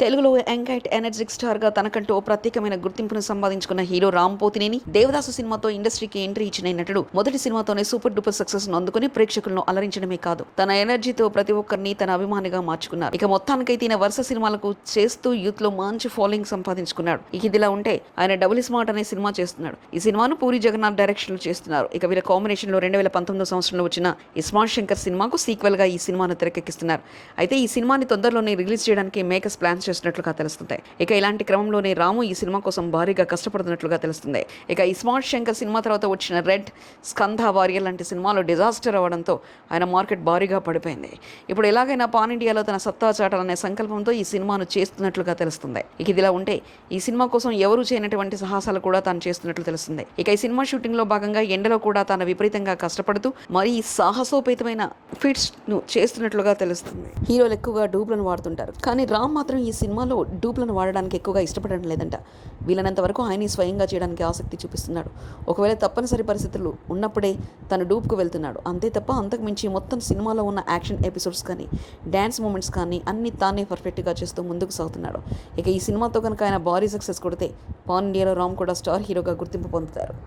తెలుగులో యంగైట్ ఎనర్జిక్ స్టార్గా తనకంటూ ఓ ప్రత్యేకమైన గుర్తింపును సంపాదించుకున్న హీరో రామ్ పోతినేని దేవదాసు సినిమాతో ఇండస్ట్రీకి ఎంట్రీ ఇచ్చిన నటుడు మొదటి సినిమాతోనే సూపర్ డూపర్ సక్సెస్ను అందుకుని ప్రేక్షకులను అలరించడమే కాదు తన ఎనర్జీతో ప్రతి ఒక్కరిని తన అభిమానిగా మార్చుకున్నారు. ఇక మొత్తానికైతే ఈయన వరుస సినిమాలకు చేస్తూ యూత్లో మంచి ఫాలోయింగ్ సంపాదించుకున్నాడు. ఇక ఇదిలా ఉంటే ఆయన డబుల్ స్మార్ట్ అనే సినిమా చేస్తున్నాడు. ఈ సినిమాను పూరి జగన్నాథ్ డైరెక్షన్లో చేస్తున్నారు. ఇక వీళ్ళ కాంబినేషన్లో రెండు వేల పంతొమ్మిదో సంవత్సరంలో వచ్చిన ఈ స్మార్ట్ శంకర్ సినిమాకు సీక్వెల్గా ఈ సినిమాను తెరకెక్కిస్తున్నారు. అయితే ఈ సినిమాని తొందరలోనే రిలీజ్ చేయడానికి మేకర్స్ ప్లాన్స్ చేస్తున్నట్లుగా తెలుస్తుంది. ఇక ఇలాంటి క్రమంలోనే రాము ఈ సినిమా కోసం భారీగా కష్టపడుతున్నట్లుగా తెలుస్తుంది. ఇక ఈ స్మార్ట్ శంకర్ సినిమా తర్వాత వచ్చిన రెడ్ స్కంధ వారియర్ లాంటి సినిమాలు డిజాస్టర్ అవ్వడంతో ఆయన మార్కెట్ భారీగా పడిపోయింది. ఇప్పుడు ఎలాగైనా పాన్ ఇండియాలో తన సత్తా చాటాలనే సంకల్పంతో ఈ సినిమాను చేస్తున్నట్లుగా తెలుస్తుంది. ఇక ఇదిలా ఉంటే ఈ సినిమా కోసం ఎవరు చేయనటువంటి సాహసాలు కూడా తాను చేస్తున్నట్లు తెలుస్తుంది. ఇక ఈ సినిమా షూటింగ్లో భాగంగా ఎండలో కూడా తాను విపరీతంగా కష్టపడుతూ మరీ సాహసోపేతమైన ఫిట్స్ను చేస్తున్నట్లుగా తెలుస్తుంది. హీరోలు ఎక్కువగా డూబ్లను వాడుతుంటారు. కానీ రామ్ మాత్రం ఈ సినిమాలో డూప్లను వాడడానికి ఎక్కువగా ఇష్టపడడం లేదంట. వీలైనంత వరకు ఆయనే స్వయంగా చేయడానికి ఆసక్తి చూపిస్తున్నాడు. ఒకవేళ తప్పనిసరి పరిస్థితులు ఉన్నప్పుడే తను డూప్కు వెళ్తున్నాడు. అంతే తప్ప అంతకు మించి మొత్తం సినిమాలో ఉన్న యాక్షన్ ఎపిసోడ్స్ కానీ డ్యాన్స్ మూమెంట్స్ కానీ అన్ని తానే పర్ఫెక్ట్గా చేస్తూ ముందుకు సాగుతున్నాడు. ఇక ఈ సినిమాతో కనుక ఆయన భారీ సక్సెస్ కొడితే పాన్ ఇండియాలో రామ్ కూడా స్టార్ హీరోగా గుర్తింపు పొందుతారు.